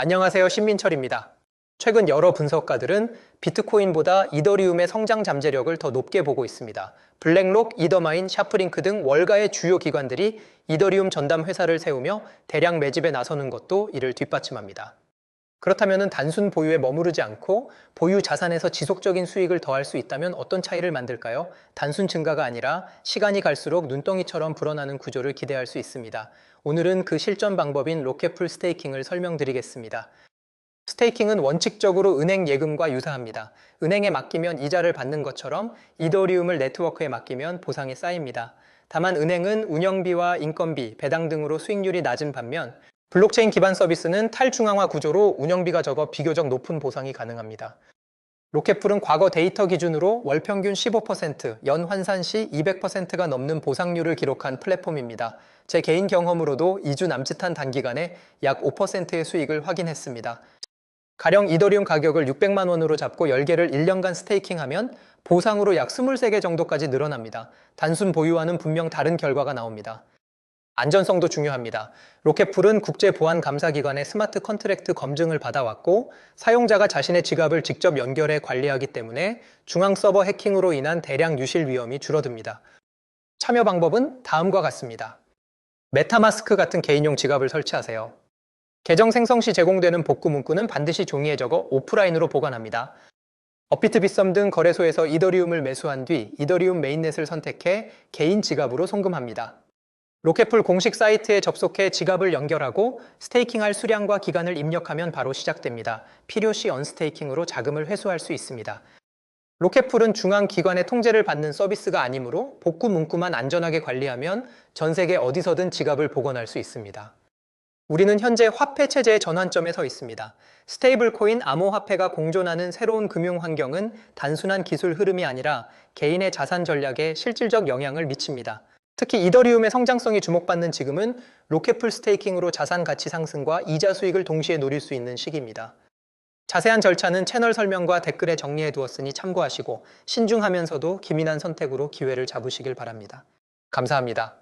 안녕하세요. 신민철입니다. 최근 여러 분석가들은 비트코인보다 이더리움의 성장 잠재력을 더 높게 보고 있습니다. 블랙록, 이더마인, 샤프링크 등 월가의 주요 기관들이 이더리움 전담 회사를 세우며 대량 매집에 나서는 것도 이를 뒷받침합니다. 그렇다면 단순 보유에 머무르지 않고 보유 자산에서 지속적인 수익을 더할 수 있다면 어떤 차이를 만들까요? 단순 증가가 아니라 시간이 갈수록 눈덩이처럼 불어나는 구조를 기대할 수 있습니다. 오늘은 그 실전 방법인 로켓풀 스테이킹을 설명드리겠습니다. 스테이킹은 원칙적으로 은행 예금과 유사합니다. 은행에 맡기면 이자를 받는 것처럼 이더리움을 네트워크에 맡기면 보상이 쌓입니다. 다만 은행은 운영비와 인건비, 배당 등으로 수익률이 낮은 반면 블록체인 기반 서비스는 탈중앙화 구조로 운영비가 적어 비교적 높은 보상이 가능합니다. 로켓풀은 과거 데이터 기준으로 월 평균 15%, 연 환산 시 200%가 넘는 보상률을 기록한 플랫폼입니다. 제 개인 경험으로도 2주 남짓한 단기간에 약 5%의 수익을 확인했습니다. 가령 이더리움 가격을 600만 원으로 잡고 10개를 1년간 스테이킹하면 보상으로 약 23개 정도까지 늘어납니다. 단순 보유와는 분명 다른 결과가 나옵니다. 안전성도 중요합니다. 로켓풀은 국제보안감사기관의 스마트 컨트랙트 검증을 받아왔고 사용자가 자신의 지갑을 직접 연결해 관리하기 때문에 중앙 서버 해킹으로 인한 대량 유실 위험이 줄어듭니다. 참여 방법은 다음과 같습니다. 메타마스크 같은 개인용 지갑을 설치하세요. 계정 생성 시 제공되는 복구 문구는 반드시 종이에 적어 오프라인으로 보관합니다. 업비트 빗썸 등 거래소에서 이더리움을 매수한 뒤 이더리움 메인넷을 선택해 개인 지갑으로 송금합니다. 로켓풀 공식 사이트에 접속해 지갑을 연결하고 스테이킹할 수량과 기간을 입력하면 바로 시작됩니다. 필요시 언스테이킹으로 자금을 회수할 수 있습니다. 로켓풀은 중앙 기관의 통제를 받는 서비스가 아니므로 복구 문구만 안전하게 관리하면 전 세계 어디서든 지갑을 복원할 수 있습니다. 우리는 현재 화폐 체제의 전환점에 서 있습니다. 스테이블 코인 암호화폐가 공존하는 새로운 금융 환경은 단순한 기술 흐름이 아니라 개인의 자산 전략에 실질적 영향을 미칩니다. 특히 이더리움의 성장성이 주목받는 지금은 로켓풀 스테이킹으로 자산 가치 상승과 이자 수익을 동시에 노릴 수 있는 시기입니다. 자세한 절차는 채널 설명과 댓글에 정리해 두었으니 참고하시고 신중하면서도 기민한 선택으로 기회를 잡으시길 바랍니다. 감사합니다.